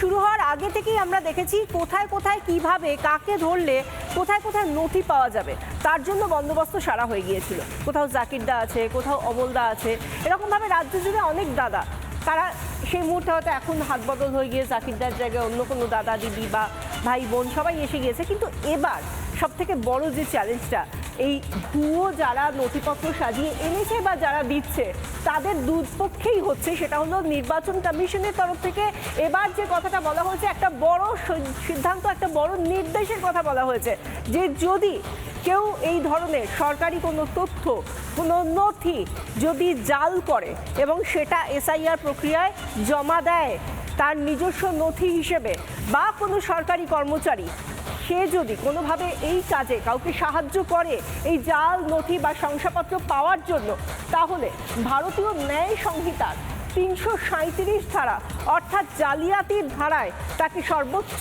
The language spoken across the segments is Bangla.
শুরু হওয়ার আগে থেকেই আমরা দেখেছি কোথায় কোথায় কীভাবে, কাকে ধরলে কোথায় কোথায় নথি পাওয়া যাবে, তার জন্য বন্দোবস্ত সারা হয়ে গিয়েছিল। কোথাও জাকিরদা আছে, কোথাও অমলদা আছে, এরকমভাবে রাজ্য জুড়ে অনেক দাদা। তারা সেই মুহূর্তে হয়তো এখন হাত বদল হয়ে গিয়ে জাকিরদার জায়গায় অন্য কোনো দাদা, দিদি বা ভাই বোন সবাই এসে গিয়েছে, কিন্তু এবার সব থেকে বড় যে চ্যালেঞ্জটা এই ভুয়ো যারা নথিপত্র সাজিয়ে এনেছে বা যারা দিচ্ছে, তাদের দুপক্ষেই হচ্ছে, সেটা হলো নির্বাচন কমিশনের তরফ থেকে এবার যে কথাটা বলা হয়েছে, একটা বড় সিদ্ধান্ত, একটা বড় নির্দেশের কথা বলা হয়েছে, যে যদি কেউ এই ধরনের সরকারি কোনো তথ্য, কোনো নথি যদি জাল করে এবং সেটা এসআইআর প্রক্রিয়ায় জমা দেয় তার নিজস্ব নথি হিসেবে বা কোনো সরকারি কর্মচারী। সে যদি কোনোভাবে এই কাজে কাউকে সাহায্য করে, এই জাল, নথি বা শংসাপত্র পাওয়ার জন্য, তাহলে ভারতীয় ন্যায় সংহিতার তিনশো ধারা অর্থাৎ জালিয়াতির ধারায় তাকে সর্বোচ্চ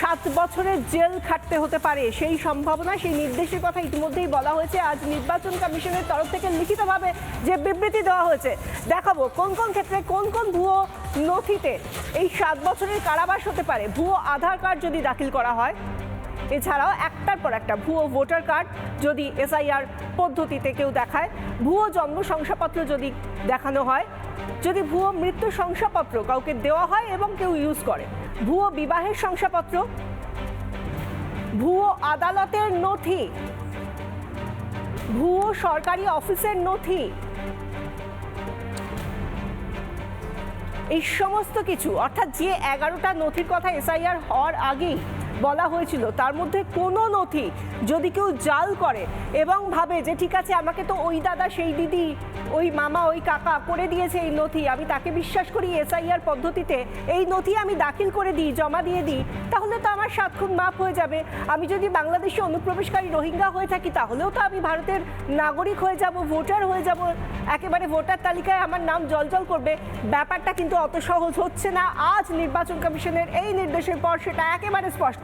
সাত বছরের জেল খাটতে হতে পারে, সেই সম্ভাবনা, সেই নির্দেশের কথা ইতিমধ্যেই বলা হয়েছে। আজ নির্বাচন কমিশনের তরফ থেকে লিখিতভাবে যে বিবৃতি দেওয়া হয়েছে, দেখাবো কোন কোন ক্ষেত্রে কোন কোন ভুয়ো নথিতে এই সাত বছরের কারাবাস হতে পারে। ভুয়ো আধার কার্ড যদি দাখিল করা হয় এছাড়াও একটার পর একটা ভুয়ো ভোটার কার্ড যদি এসআইআর পদ্ধতিতে কেউ দেখায়, ভুয়ো জন্ম শংসাপত্র যদি দেখানো হয়, যদি ভুয়ো মৃত্যু শংসাপত্র কাউকে দেওয়া হয় এবং কেউ ইউজ করে, ভুয়ো বিবাহের শংসাপত্র, ভুয়ো আদালতের নথি, ভুয়ো সরকারি অফিসের নথি, এই সমস্ত কিছু, অর্থাৎ যে এগারোটা নথির কথা এসআইআর হওয়ার আগেই বলা হয়েছিল, তার মধ্যে কোনো নথি যদি কেউ জাল করে এবং ভাবে যে ঠিক আছে, আমাকে তো ওই দাদা, সেই দিদি, ওই মামা, ওই কাকা করে দিয়েছে এই নথি, আমি তাকে বিশ্বাস করি এসআইআর পদ্ধতিতে এই নথি আমি দাখিল করে দিই, জমা দিয়ে দিই, তাহলে তো আমার সাত খুন মাফ হয়ে যাবে। আমি যদি বাংলাদেশে অনুপ্রবেশকারী রোহিঙ্গা হয়ে থাকি, তাহলেও তো আমি ভারতের নাগরিক হয়ে যাব, ভোটার হয়ে যাব। একেবারে ভোটার তালিকায় আমার নাম জলজল করবে। ব্যাপারটা কিন্তু অত সহজ হচ্ছে না। আজ নির্বাচন কমিশনের এই নির্দেশের পর সেটা একেবারে স্পষ্ট